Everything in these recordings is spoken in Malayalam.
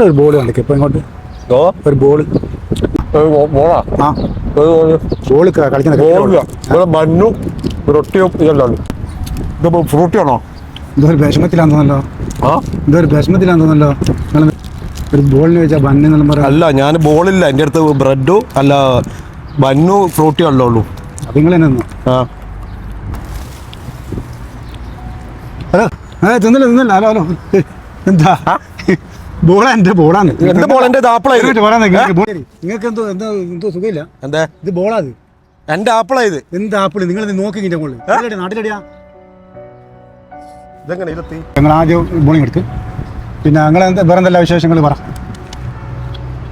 ഒരു ബോൾ കളിക്കും. ഇപ്പൊ ഇങ്ങോട്ട് ഒരു ബോൾ ബോൾ കളിക്കുന്ന മണ്ണും റൊട്ടിയും ഇതെല്ലാം ഉണ്ട് ഇതിപ്പോ ഫ്രൂട്ടിയാണോ ഇതൊരു വിഷമത്തിലാണെന്നല്ലോ ആ? എന്തോ ഒരു ബോളിന് വെച്ചാൽ ബണ്ണ് എന്നെല്ലാം പറയാം അല്ല ഞാൻ ബോളില്ല. എന്റെ അടുത്ത് ബ്രെഡോ അല്ല ബന്നും ഫ്രൂട്ടിയോ അല്ലേ ഉള്ളൂ. അത് നിങ്ങൾ തന്നെ ആ. ഹലോ. ഏ തിന്നല്ലോ തിന്നല്ലോ. Hello hello. എന്താ? ബോളാ എന്റെ ബോളാണ് എന്റെ ബോൾ നിങ്ങൾക്ക് എന്തോ എന്തോ എന്തോ സുഖമില്ല? എന്താ? ഇത് ബോളാ ഇത്. എന്ത് ആപ്പിൾ നിങ്ങൾ നോക്കി ഇതിന്റെ മുകളിൽ. നാട്ടിലടിയാ ഇതെങ്ങനെ ഇരുത്തി ഞങ്ങൾ ആദ്യം ബോളിംഗ് എടുത്ത്. പിന്നെ എന്താ വേറെ എന്തെല്ലാം വിശേഷങ്ങൾ പറ.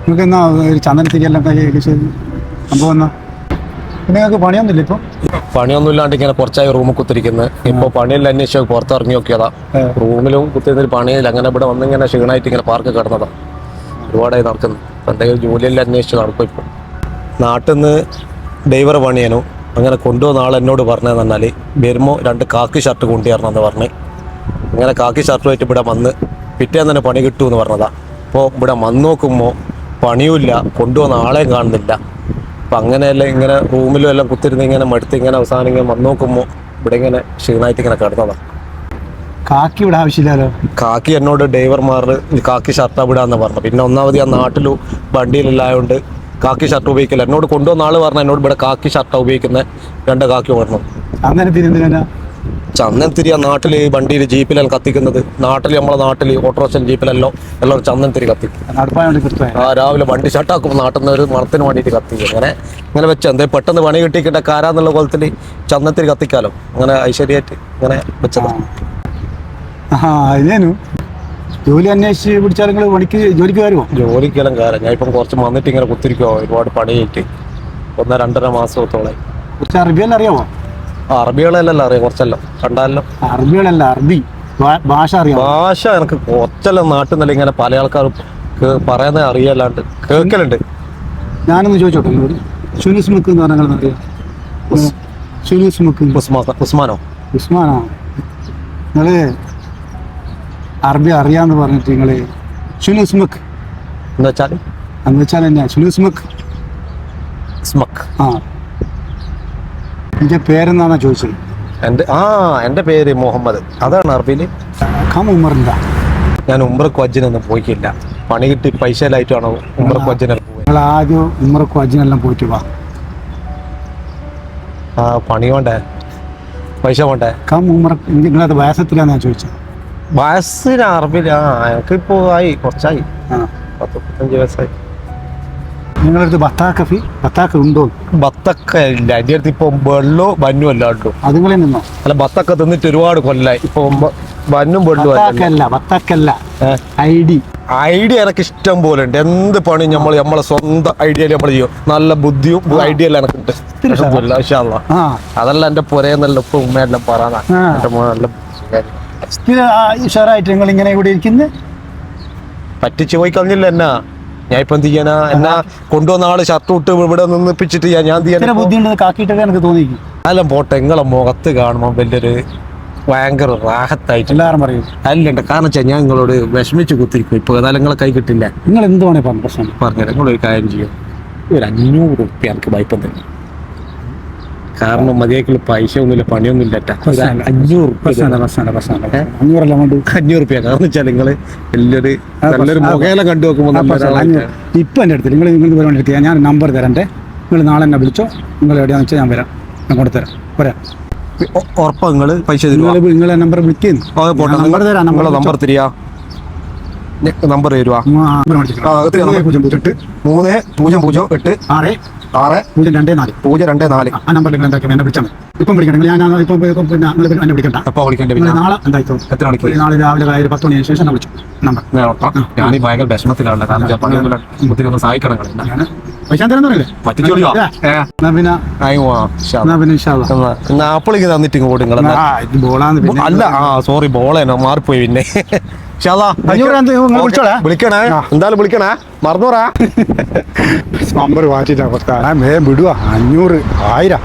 നിങ്ങൾക്ക് എന്നാ ഒരു ചന്ദനത്തിരിയെല്ലാം സംഭവം എന്നാ പിന്നെ നിങ്ങൾക്ക് പണിയൊന്നുമില്ല ഇപ്പം? പണിയൊന്നും ഇല്ലാണ്ട് ഇങ്ങനെ കുറച്ചായി റൂമിൽ കുത്തിരിക്കുന്നത് ഇപ്പൊ പണിയെല്ലാം അന്വേഷിച്ച് പുറത്തിറങ്ങി നോക്കിയതാ. റൂമിലും കുത്തിരുന്നൊരു പണിയില്ല. അങ്ങനെ ഇവിടെ വന്നിങ്ങനെ ക്ഷീണമായിട്ട് ഇങ്ങനെ പാർക്ക് കിടന്നതാ. ഒരുപാടായി നടക്കുന്നു. പണ്ടേ ജോലിയെല്ലാം അന്വേഷിച്ച് നടക്കും ഇപ്പൊ. നാട്ടിൽ നിന്ന് ഡൈവർ പണിയാനു. അങ്ങനെ കൊണ്ടുവന്ന ആൾ എന്നോട് പറഞ്ഞതെന്ന് പറഞ്ഞാൽ വരുമ്പോൾ രണ്ട് കാക്കി ഷർട്ട് കൊണ്ടുവരണം എന്ന് പറഞ്ഞ്. അങ്ങനെ കാക്കി ഷർട്ടുമായിട്ട് ഇവിടെ വന്ന് പിറ്റേന്ന് തന്നെ പണി കിട്ടുമെന്ന് പറഞ്ഞതാ. അപ്പോൾ ഇവിടെ വന്ന് നോക്കുമ്പോൾ പണിയുമില്ല കൊണ്ടുവന്ന ആളെയും കാണുന്നില്ല. അപ്പം അങ്ങനെയല്ല ഇങ്ങനെ റൂമിലും എല്ലാം കുത്തിരുന്ന് ഇങ്ങനെ മടുത്ത് ഇങ്ങനെ അവസാനം ഇങ്ങനെ വന്ന് നോക്കുമ്പോൾ ഇവിടെ ഇങ്ങനെ ക്ഷീണമായിട്ട് ഇങ്ങനെ കിടന്നതാണ് കാക്കി ഇവിടെ ആവശ്യമില്ലല്ലോ? കാക്കി എന്നോട് ഡ്രൈവർമാർ കാക്കി ഷർട്ട് വിടാന്ന് പറഞ്ഞു. പിന്നെ ഒന്നാമത് ആ നാട്ടിൽ വണ്ടിയിലെല്ലായതുകൊണ്ട് കാക്കി ഷർട്ട് ഉപയോഗിക്കില്ല. എന്നോട് കൊണ്ടുവന്ന ആൾ പറഞ്ഞു എന്നോട് ഇവിടെ കാക്കി ഷർട്ടാണ് ഉപയോഗിക്കുന്നത് രണ്ട് കാക്കി പറഞ്ഞു ചന്ദനത്തിന് ചന്ദനത്തിരി ആ നാട്ടിൽ വണ്ടിയിൽ ജീപ്പിലാണ് കത്തിക്കുന്നത്. നാട്ടിൽ നമ്മളെ നാട്ടിൽ ഓട്ടോറിക്ഷ ജീപ്പിലല്ലോ എല്ലാവരും കത്തിക്കും. നടപ്പാൻ വേണ്ടി കൊടുത്തത് ആ രാവിലെ വണ്ടി ഷട്ടാക്കുമ്പോൾ നാട്ടിൽ നിന്ന് ഒരു മണത്തിന് വേണ്ടിയിട്ട് കത്തിക്കും. അങ്ങനെ ഇങ്ങനെ വെച്ച് എന്തേ പെട്ടെന്ന് പണി കിട്ടിക്കിട്ട കാരാന്നുള്ള കോലത്തിൽ ചന്ദനത്തിരി കത്തിക്കാലോ. അങ്ങനെ ഐശ്വര്യമായിട്ട് ഇങ്ങനെ വെച്ചതാണ് ജോലി അന്വേഷിച്ച് പിടിച്ചാൽ നിങ്ങൾ പണിക്ക് ജോലിക്ക് വരുമോ ജോലിക്കെല്ലാം കാരം ഞാൻ ഇപ്പം കുറച്ച് വന്നിട്ട് ഇങ്ങനെ കുത്തിരിക്കുമോ ഒരുപാട് പണിയായിട്ട്. ഒന്നര രണ്ടര മാസത്തോളമായി കുറച്ച് അറിയാമോ അറബികളെല്ലാം അറിയാം കുറച്ചെല്ലാം. കണ്ടാലോ അറബികളല്ല അറബി. ഭാഷ അറിയാം. ഭാഷ എനിക്ക് കുറച്ചെല്ലാം നാട്ടിൽ നിന്നല്ല ഇങ്ങനെ പല ആൾക്കാരും പറയുന്നത് അറിയല്ലാണ്ട് കേൾക്കലുണ്ട്. ഞാനൊന്ന് ചോദിച്ചോട്ടെ നിങ്ങളോട്? എന്ന് പറഞ്ഞാൽ അറിയാം ഷുനിസ് ഉസ്മാനോ? ഉസ്മാനോ? നിങ്ങൾ അറബി അറിയാന്ന് പറഞ്ഞിട്ട് നിങ്ങൾ ഷുനിസ് എന്താ എന്ന് വെച്ചാൽ എന്ന് വെച്ചാൽ എന്നാ? ഷുനിസ്മുക്ക് സ്മക്ക്. ആ. എന്റെ പേരെന്താണ് ചോദിച്ചത്? എന്റെ ആ എന്റെ പേര് മുഹമ്മദ്. അതാണ് അറബിയിൽ കം ഉമറിന്റെ ഞാൻ ഉമ്രക്ക് വജ്ജിനൊന്നും പോയിക്കില്ല പണി കിട്ടി പൈസ ലൈറ്റാണോ പോയി നിങ്ങൾ ആദ്യം പോയിട്ട് വാ. ആ പണി വേണ്ടേ? പൈസ വേണ്ടേ? കം ഉമർ നിങ്ങളത് വയസ്സത്തിലാണ് ഞാൻ ചോദിച്ചത്? വയസ്സിന് അറബിയിൽ ആ എനിക്കിപ്പോ ആയി കുറച്ചായി. പത്ത് മുപ്പത്തഞ്ച് വയസ്സായി. നിങ്ങളടുത്ത് ബത്താക്ക ഫി ബത്താക്ക ഉണ്ടോ? ബത്തക്ക ഇല്ല. എന്റെ അടുത്ത് ഇപ്പൊ വെള്ളോ ബന്നും അല്ല ഉണ്ടോ അത് നിന്നോ? അല്ല ബത്തക്ക തിന്നിട്ട് ഒരുപാട് കൊല്ലായി. ഇപ്പൊ ബന്നും വെള്ളും ബത്താക്കല്ല ബത്താക്കല്ല ഐ ഡി ഐഡിയ എനിക്ക് ഇഷ്ടം പോലെ ഉണ്ട്. എന്ത് പണി നമ്മൾ നമ്മളെ സ്വന്തം ഐഡിയയിൽ നമ്മൾ ചെയ്യും. നല്ല ബുദ്ധിയും ഐഡിയ എല്ലാം എനിക്കുണ്ട് അല്ലാ. അതല്ല എന്റെ പുരയെന്നല്ല ഇപ്പൊ ഉമ്മയെല്ലാം പറയാനാ മോൻ നല്ല. ഉഷാറായിട്ട് നിങ്ങൾ ഇങ്ങനെ ഇവിടെ ഇരിക്കുന്നത് പറ്റിച്ചു പോയി കളഞ്ഞില്ല എന്നാ. ഞാൻ ഇപ്പൊ എന്ത് ചെയ്യാനാ? എന്നാ കൊണ്ടുവന്ന ആൾ ഷർട്ട് ഇട്ട് ഇവിടെ നിന്നിപ്പിച്ചിട്ട് ഞാൻ ഞാൻ കാക്കിയിട്ടൊക്കെ എനിക്ക് തോന്നിയിരിക്കും. അല്ല പോട്ടെ നിങ്ങളെ മുഖത്ത് കാണുമ്പോൾ വലിയൊരു ഭയങ്കര റാഹത്തായിട്ട്. എല്ലാവരും പറയും. അല്ലണ്ട കാരണം വെച്ചാൽ ഞാൻ നിങ്ങളോട് വിഷമിച്ച് കുത്തിരിക്കും. ഇപ്പൊ ഏതായാലും നിങ്ങളെ കൈ കിട്ടില്ല. നിങ്ങൾ എന്ത് വേണേ പറഞ്ഞു പ്രശ്നം? പറഞ്ഞു നിങ്ങളൊരു കാര്യം ചെയ്യും. ഒരു അഞ്ഞൂറ് റുപ്യ എനിക്ക് വായ്പ തരും കാരണം മതിയാക്കുള്ള പൈസ ഒന്നുമില്ല പണിയൊന്നുമില്ല അഞ്ഞൂറ് അഞ്ഞൂറ് റുപ്യ കാരണം വെച്ചാൽ നിങ്ങൾ വലിയൊരു നല്ലൊരു മുഖേല കണ്ടു നോക്കുമ്പോൾ. ഇപ്പം എന്റെ അടുത്ത് നിങ്ങൾ നിങ്ങൾ പരിപാടി ഞാൻ നമ്പർ തരണ്ടേ? നിങ്ങൾ നാളെ എന്നെ വിളിച്ചോ. നിങ്ങൾ എവിടെയാണെന്ന് വെച്ചാൽ ഞാൻ വരാം. ഞാൻ കൊടുത്തരാം പോരാ ഉറപ്പാ നിങ്ങൾ പൈസ നിങ്ങൾ നിങ്ങളെ നമ്പർ വിളിക്കുന്നു നമ്പർ തരാം നമ്പർ തരിക. നമ്പർ തരുവാ മൂന്ന് പൂജ്യം പൂജ്യം എട്ട്. ആറ് ആറ് പൂജ്യം രണ്ട് നാല്. പൂജ്യം രണ്ട് നാല്. ആ നമ്പറിൽ എന്താക്കി എന്നെ വിളിച്ചാൽ ഇപ്പം വിളിക്കണം ഞാൻ ഇപ്പം പിന്നെ എന്നെ വിളിക്കണ്ട. എപ്പോ വിളിക്കണ്ടേ പിന്നെ നാളെ എന്തായിക്കോ എത്ര മണിക്ക്? നാളെ രാവിലെ ഒരു പത്ത് മണിക്ക് ശേഷം വിളിച്ചു. നമ്പർ ഞാൻ ഭയങ്കര വിഷമത്തിലാണ് കാരണം സഹായിക്കണം പൈസ തരാൻ പറയില്ലേ? പറ്റിച്ചോളിയോ? പിന്നെ. പിന്നെ ആപ്പിളിക്ക് തന്നിട്ട് ഇങ്ങോട്ട് അല്ല ആ സോറി ബോളേനോ മാറിപ്പോയി പിന്നെ. വിളിക്കണേ. ആ. എന്തായാലും വിളിക്കണേ. മറന്നുപോറാ നമ്പർ ഞാൻ വേഗം വിടുക അഞ്ഞൂറ് ആയിരം.